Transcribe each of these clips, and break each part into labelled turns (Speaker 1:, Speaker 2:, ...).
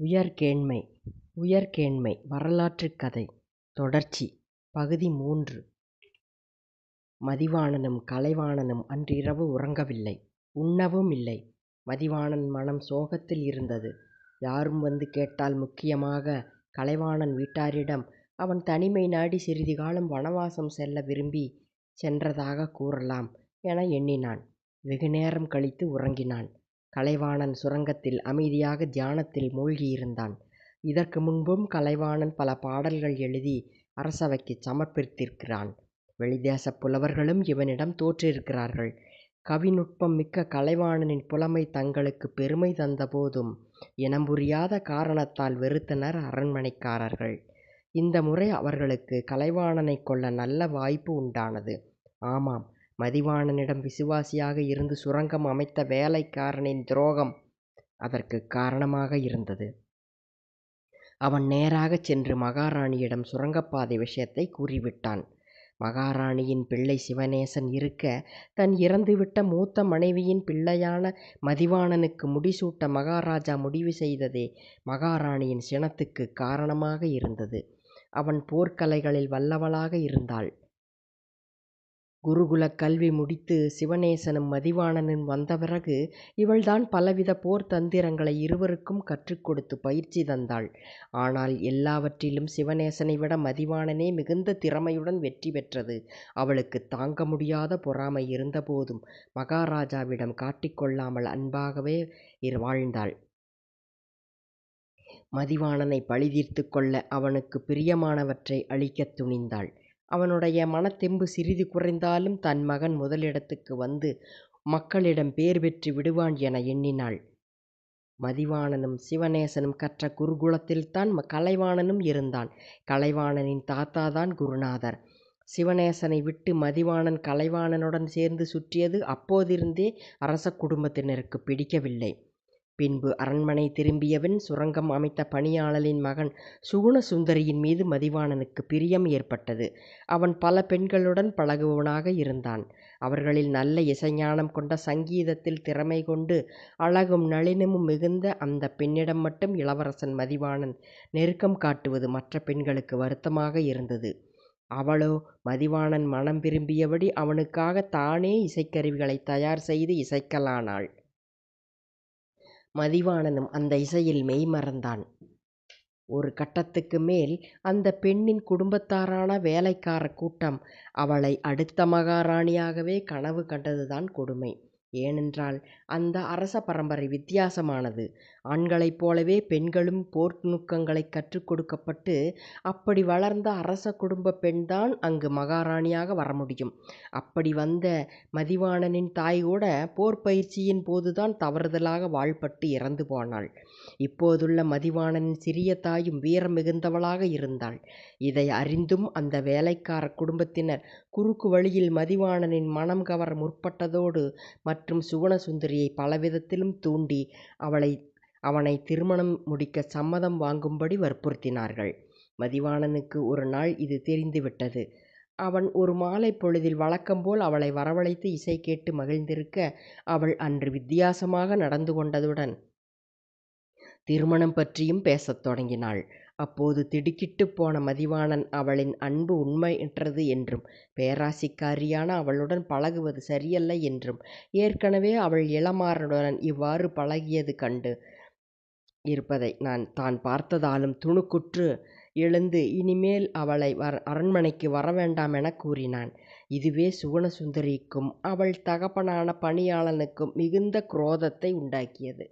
Speaker 1: உயர்கேண்மை உயர்கேண்மை வரலாற்றுக் கதை தொடர்ச்சி பகுதி மூன்று மதிவாணனும் கலைவாணனும் அன்றிரவு உறங்கவில்லை. உண்ணவும் இல்லை. மதிவாணன் மனம் சோகத்தில் இருந்தது. யாரும் வந்து கேட்டால் முக்கியமாக கலைவாணன் வீட்டாரிடம் அவன் தனிமை நாடி சிறிது காலம் வனவாசம் செல்ல விரும்பி சென்றதாகக் கூறலாம் என எண்ணினான். வெகுநேரம் கழித்து உறங்கினான். கலைவாணன் சுரங்கத்தில் அமைதியாக தியானத்தில் மூழ்கியிருந்தான். இதற்கு முன்பும் கலைவாணன் பல பாடல்கள் எழுதி அரசவைக்குச் சமர்ப்பித்திருக்கிறான். வெளிதேசப் புலவர்களும் இவனிடம் தோற்றிருக்கிறார்கள். கவிநுட்பம் மிக்க கலைவாணனின் புலமை தங்களுக்குப் பெருமை தந்தபோதும் இனம் புரியாத காரணத்தால் வெறுத்தனர் அரண்மனைக்காரர்கள். இந்த முறை அவர்களுக்குக் கலைவாணனைக் கொள்ள நல்ல வாய்ப்பு உண்டானது. ஆமாம் மதிவாணனிடம் விசுவாசியாக இருந்து சுரங்கம் அமைத்த வேலைக்காரனின் துரோகம் அதற்குக் காரணமாக இருந்தது. அவன் நேராகச் சென்று மகாராணியிடம் சுரங்கப்பாதை விஷயத்தைக் கூறிவிட்டான். மகாராணியின் பிள்ளை சிவநேசன் இருக்க, தன் இறந்துவிட்ட மூத்த மனைவியின் பிள்ளையான மதிவாணனுக்கு முடிசூட்ட மகாராஜா முடிவு செய்ததே மகாராணியின் சினத்துக்குக் காரணமாக இருந்தது. அவன் போர்க்கலைகளில் வல்லவளாக இருந்தாள். குருகுலக் கல்வி முடித்து சிவநேசனும் மதிவாணனும் வந்த பிறகு இவள்தான் பலவித போர்த் தந்திரங்களை இருவருக்கும் கற்றுக் கொடுத்துப் பயிற்சி தந்தாள். ஆனால் எல்லாவற்றிலும் சிவநேசனை விட மதிவாணனே மிகுந்த திறமையுடன் வெற்றி பெற்றது அவளுக்குத் தாங்க முடியாத பொறாமை இருந்தபோதும் மகாராஜாவிடம் காட்டிக் கொள்ளாமல் அன்பாகவே வாழ்ந்தாள். மதிவாணனைப் பழி தீர்த்துக் கொள்ள அவனுக்குப் பிரியமானவற்றை அளிக்கத் துணிந்தாள். அவனுடைய மனத்தெம்பு சிறிது குறைந்தாலும் தன் மகன் முதலிடத்துக்கு வந்து மக்களிடம் பேர் பெற்று விடுவான் என எண்ணினாள். மதிவாணனும் சிவநேசனும் கற்ற குருகுலத்தில்தான் கலைவாணனும் இருந்தான். கலைவாணனின் தாத்தாதான் குருநாதர். சிவநேசனை விட்டு மதிவாணன் கலைவாணனுடன் சேர்ந்து சுற்றியது அப்போதிருந்தே அரச குடும்பத்தினருக்கு பிடிக்கவில்லை. பின்பு அரண்மனை திரும்பியவன் சுரங்கம் அமைத்த பணியாளனின் மகன் சுகுணசுந்தரியின் மீது மதிவாணனுக்குப் பிரியம் ஏற்பட்டது. அவன் பல பெண்களுடன் பழகுபவனாக இருந்தான். அவர்களில் நல்ல இசைஞானம் கொண்ட சங்கீதத்தில் திறமை கொண்டு அழகும் நளினமும் மிகுந்த அந்தப் பெண்ணிடம் மட்டும் இளவரசன் மதிவாணன் நெருக்கம் காட்டுவது மற்ற பெண்களுக்கு வருத்தமாக இருந்தது. அவளோ மதிவாணன் மனம் விரும்பியபடி அவனுக்காகத் தானே இசைக்கருவிகளைத் தயார் செய்து இசைக்கலானாள். மதிவாணனும் அந்த இசையில் மெய்மறந்தான். ஒரு கட்டத்துக்கு மேல் அந்தப் பெண்ணின் குடும்பத்தாரான வேலைக்காரக் கூட்டம் அவளை அடுத்த மகாராணியாகவே கனவு கண்டதுதான் கொடுமை. ஏனென்றால் அந்த அரச பரம்பரை வித்தியாசமானது. ஆண்களைப் போலவே பெண்களும் போர் நுணுக்கங்களைக் கற்றுக் கொடுக்கப்பட்டு அப்படி வளர்ந்த அரச குடும்பப் பெண்தான் அங்கு மகாராணியாக வரமுடியும். அப்படி வந்த மதிவாணனின் தாய்கூட போர்ப் பயிற்சியின் போதுதான் தவறுதலாக வாள்பட்டு இறந்து போனாள். இப்போதுள்ள மதிவாணனின் சிறிய தாயும் வீரம் மிகுந்தவளாக இருந்தாள். இதை அறிந்தும் அந்த வேலைக்காரக் குடும்பத்தினர் குறுக்கு வழியில் மதிவாணனின் மனம் கவர முற்பட்டதோடு மற்றும் சுவனசுந்தரியை பலவிதத்திலும் தூண்டி அவளை அவனை திருமணம் முடிக்க சம்மதம் வாங்கும்படி வற்புறுத்தினார்கள். மதிவாணனுக்கு ஒரு நாள் இது தெரிந்துவிட்டது. அவன் ஒரு மாலைப் பொழுதில் வழக்கம்போல் அவளை வரவழைத்து இசை கேட்டு மகிழ்ந்திருக்க, அவள் அன்று வித்தியாசமாக நடந்து கொண்டதுடன் திருமணம் பற்றியும் பேசத் தொடங்கினாள். அப்போது திடுக்கிட்டுப் போன மதிவாணன் அவளின் அன்பு உண்மையற்றது என்றும் பேராசைக்காரியான அவளுடன் பழகுவது சரியல்ல என்றும் ஏற்கெனவே அவள் இளமாறனுடன் இவ்வாறு பழகியது கண்டு இருப்பதை தான் பார்த்ததாலும் துணுக்குற்று எழுந்து இனிமேல் அவளை அரண்மனைக்கு வரவேண்டாம் எனக் கூறினான். இதுவே சுகுணசுந்தரிக்கும் அவள் தகப்பனான பணியாளனுக்கும் மிகுந்த குரோதத்தை உண்டாக்கியது.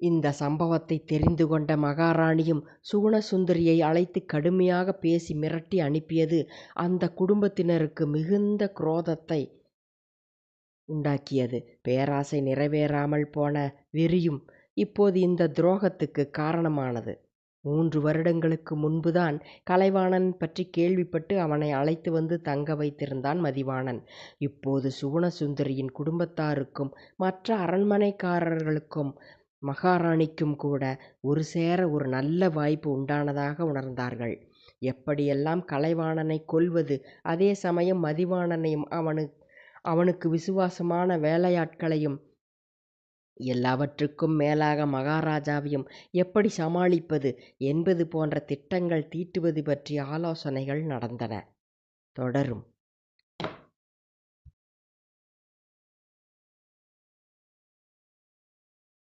Speaker 1: இந்த சம்பவத்தை தெரிந்து கொண்ட மகாராணியும் சுகுணசுந்தரியை அழைத்து கடுமையாக பேசி மிரட்டி அனுப்பியது அந்தக் குடும்பத்தினருக்கு மிகுந்த குரோதத்தை உண்டாக்கியது. பேராசை நிறைவேறாமல் போன வெறியும் இப்போது இந்த துரோகத்துக்குக் காரணமானது. மூன்று வருடங்களுக்கு முன்புதான் கலைவாணன் பற்றிக் கேள்விப்பட்டு அவனை அழைத்து வந்து தங்க வைத்திருந்தான் மதிவாணன். இப்போது சுகுணசுந்தரியின் குடும்பத்தாருக்கும் மற்ற அரண்மனைக்காரர்களுக்கும் மகாராணிக்கும் கூட ஒருசேர ஒரு நல்ல வாய்ப்பு உண்டானதாக உணர்ந்தார்கள். எப்படியெல்லாம் கலைவாணனைக் கொல்வது அதே சமயம் மதிவாணனையும் அவனுக்கு விசுவாசமான வேலையாட்களையும் எல்லாவற்றுக்கும் மேலாக மகாராஜாவையும் எப்படி சமாளிப்பது என்பது போன்ற திட்டங்கள் தீட்டுவது பற்றிய ஆலோசனைகள் நடந்தன. தொடரும்.